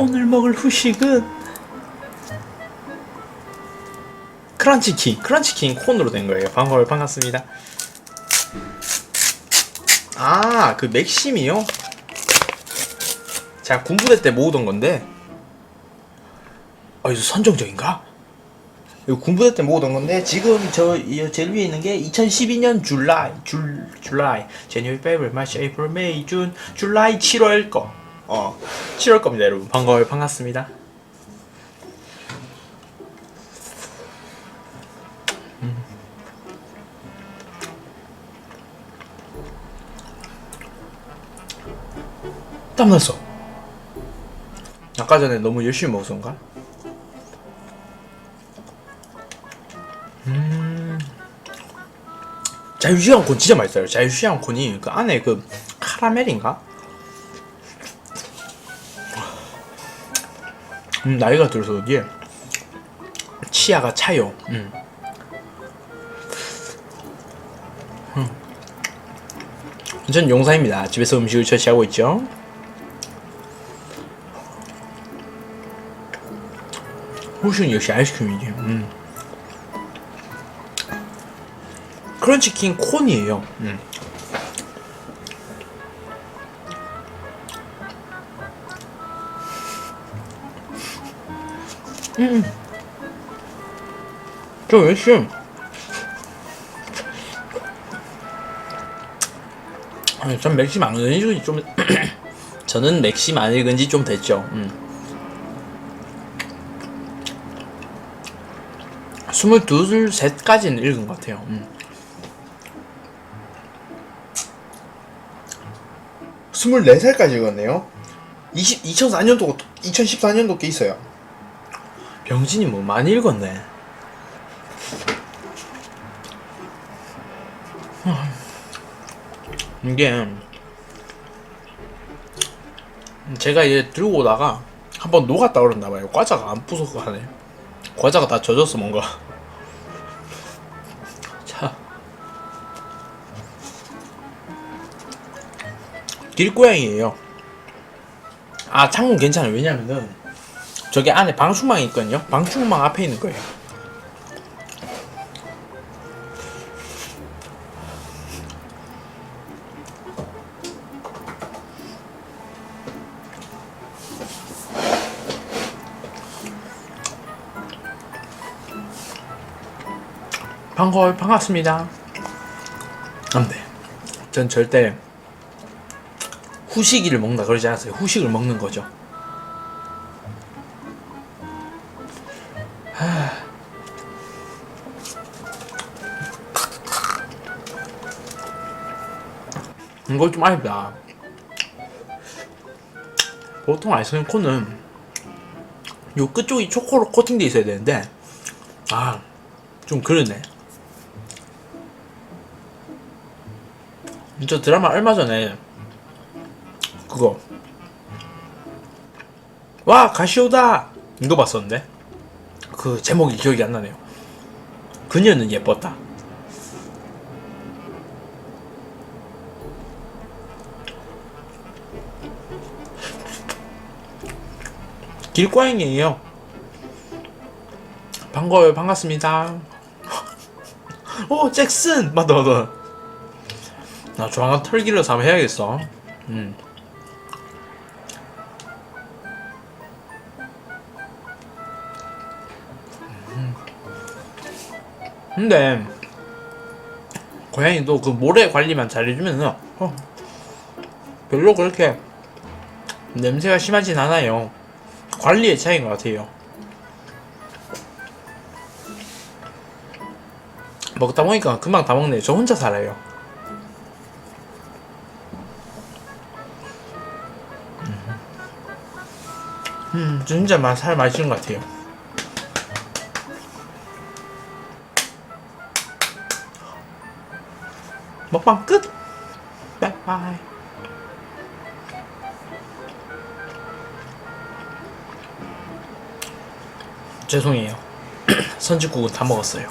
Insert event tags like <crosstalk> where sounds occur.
오늘 먹을 후식은 크런치킹 크런치킹 콘으로 된 거예요 반가워요 반갑습니다 아 그 맥심이요? 제가 군부대 때 모으던 건데 아 이거 선정적인가? 이거 군부대 때 모으던 건데 지금 저 이- 제일 위에 있는 게 2012년 줄라이 줄 줄라이 제니얼 페브리 마시 에이프릴 메이 준 줄라이 7월 거. 어 7월 겁니다 여러분 반가워요 반갑습니다. 음. 땀났어. 아까 전에 너무 열심히 먹어서인가? 자유시간 콘 진짜 맛있어요. 자유시간 콘이 그 안에 그 카라멜인가? 음, 나이가 들어서 이게 치아가 차요. 음. 음. 전 용사입니다. 집에서 음식을 처치하고 있죠. 후식은 역시 아이스크림이지. 음. 크런치킹 콘이에요. 음. 음. 저 역시 아니, 전 맥심 안 읽은 지 좀, <clears throat> 저는 맥심 안 읽은 지 좀 됐죠. 음. 22, 3까지는 읽은 것 같아요. 음. 24살까지 읽었네요. 20, 2004년도, 2014년도 게 있어요. 병진이 뭐 많이 읽었네. 이게 제가 이제 들고 오다가 한번 녹았다 그랬나 봐요. 과자가 안 부서고 하네. 과자가 다 젖었어 뭔가. <laughs> 자. 길고양이에요. 아 창문 괜찮아요. 왜냐면은 저기 안에 방충망이 있거든요. 방충망 앞에 있는 거예요. 반가워요. 반갑습니다. 안 돼. 전 절대 후식이를 먹는다 그러지 않았어요. 후식을 먹는 거죠. 이거 좀 아쉽다. 보통 아이스크림 콘은 요 끝쪽이 초코로 코팅돼 있어야 되는데 아 좀 그러네. 저 드라마 얼마 전에 그거 와 가시오다 이거 봤었는데 그 제목이 기억이 안 나네요. 그녀는 예뻤다. 길고양이에요. 반가워요, 반갑습니다. 오, <laughs> 잭슨! 맞다, 맞다. 나 조만간 털기를 한번 해야겠어. 음. 음. 근데 고양이도 그 모래 관리만 잘해주면은 어, 별로 그렇게 냄새가 심하진 않아요. 관리의 차이인 것 같아요. 먹다 보니까 금방 다 먹네. 저 혼자 살아요. 음, 진짜 맛, 살 맛있는 것 같아요. 먹방 끝! 바이바이. 죄송해요. <clears throat> 선지국은 다 먹었어요.